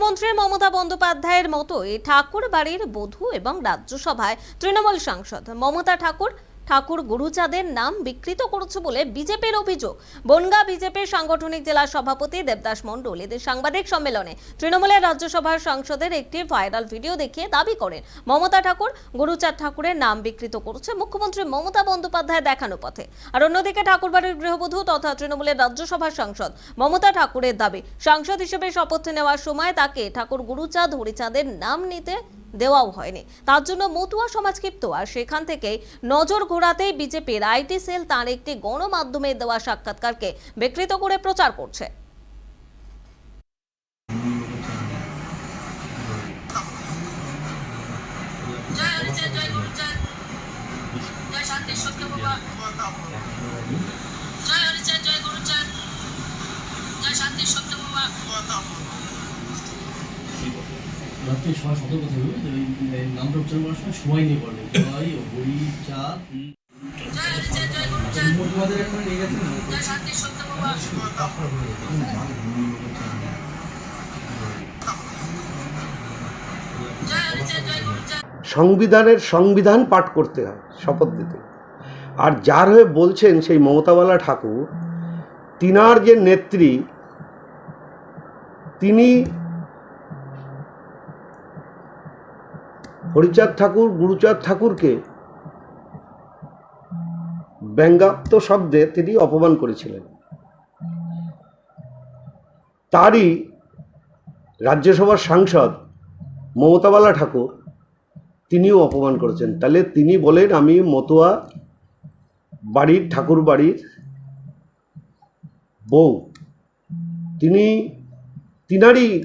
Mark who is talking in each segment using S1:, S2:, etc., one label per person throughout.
S1: মুখ্যমন্ত্রী মমতা বন্দ্যোপাধ্যায়ের মতোই ঠাকুর বাড়ির বধূ এবং রাজ্যসভায় তৃণমূল সাংসদ মমতা ঠাকুর ঠাকুর গুরুচাঁদের নাম বিকৃত করেছে বলে বিজেপির অভিযোগ। বনগা বিজেপির সাংগঠনিক জেলা সভাপতি দেবদাস মণ্ডল এদের সাংবাদিক সম্মেলনে তৃণমূলের রাজ্যসভার সাংসদের একটি ভাইরাল ভিডিও দেখিয়ে দাবি করেন। মমতা ঠাকুর গুরুচাঁদ ঠাকুরের নাম বিকৃত করেছে মুখ্যমন্ত্রী মমতা বন্দ্যোপাধ্যায় দেখানো পথে। আর অন্যদিকে ঠাকুরবাড়ির গৃহবধূ তথা তৃণমূলের রাজ্যসভার সাংসদ মমতা ঠাকুরের দাবি, সাংসদ হিসেবে শপথ নেওয়ার সময় তাকে ঠাকুর গুরুচাঁদ, হরিচাঁদের নাম নিতে দেওয়াও হয়নি। তার জন্য মতুয়া সমাজ ক্ষিপ্ত, আর সেখান থেকে নজর ঘোরাতেই বিজেপির আইটি সেল তার একটি গণমাধ্যমে দেওয়া সাক্ষাৎকারকে বিকৃত করে প্রচার করছে।
S2: জয় জয় জয় সত্য বাবা জয় হরিচাঁদ জয় গুরুচাঁদ জয় শান্তি সত্য বাবা
S3: রাত্রে সবাই সতর্ক থাকবে নামটা উচ্চারণ করার সময় সময় নিয়ে পড়বে। জয় হরি
S2: গুরুচাঁদ
S4: সংবিধানের সংবিধান পাঠ করতে হয় শপথ দিতে। আর যার হয়ে বলছেন সেই মমতাবালা ঠাকুর তিনার যে নেত্রী তিনি হরিচাঁদ ঠাকুর, গুরুচাঁদ ঠাকুরকে ব্যঙ্গাত্ম শব্দে তিনি অপমান করেছিলেন। তারই রাজ্যসভার সাংসদ মমতাবালা ঠাকুর তিনিও অপমান করেছেন। তাহলে তিনি বলেন, আমি মতুয়া বাড়ির, ঠাকুর বাড়ির বউ। তিনি তিনারই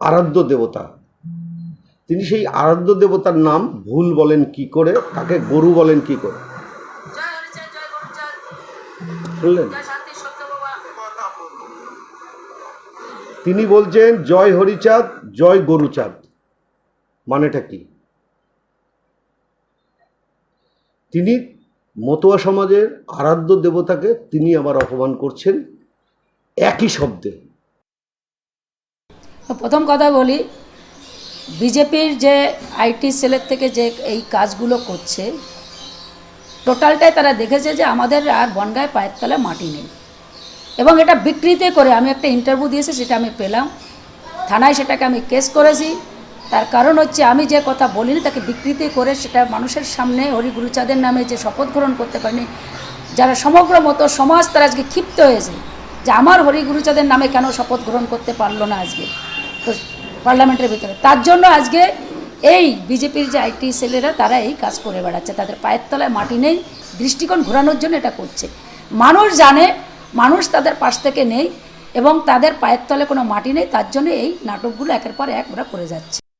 S4: আরাধ্য দেবতা। তিনি সেই আরাধ্য দেবতার নাম ভুল বলেন কি করে? তাকে গরু বলেন কি করে? শুনলেন? তিনি বলছেন, জয় হরিচাঁদ, জয় গরুচাঁদ। মানেটা কি? তিনি মতুয়া সমাজের আরাধ্য দেবতাকে তিনি আবার অপমান করছেন একই শব্দে।
S5: প্রথম কথা বলি বিজেপির যে আইটি সেলের থেকে যে এই কাজগুলো করছে, টোটালটাই তারা দেখেছে যে আমাদের আর বনগায় পায়ের তলায় মাটি নেই। এবং এটা বিকৃতি করে আমি একটা ইন্টারভিউ দিয়েছি, সেটা আমি পেলাম। থানায় সেটাকে আমি কেস করেছি। তার কারণ হচ্ছে আমি যে কথা বলিনি, তাকে বিকৃতি করে সেটা মানুষের সামনে হরি গুরুচাঁদের নামে যে শপথ গ্রহণ করতে পারেনি, যারা সমগ্র মতো সমাজ তারা আজকে ক্ষিপ্ত হয়েছে যে আমার হরি গুরুচাঁদের নামে কেন শপথ গ্রহণ করতে পারল না আজকে। তো পার্লামেন্টের ভিতরে। তার জন্য আজকে এই বিজেপির যে আইটি সেলেরা, তারা এই কাজ করে বেড়াচ্ছে। তাদের পায়ের তলায় মাটি নেই, দৃষ্টিকোণ ঘোরানোর জন্য এটা করছে। মানুষ জানে, মানুষ তাদের পাশ থেকে নেই এবং তাদের পায়ের তলে কোনো মাটি নেই, তার জন্য এই নাটকগুলো একের পর এক ওরা করে যাচ্ছে।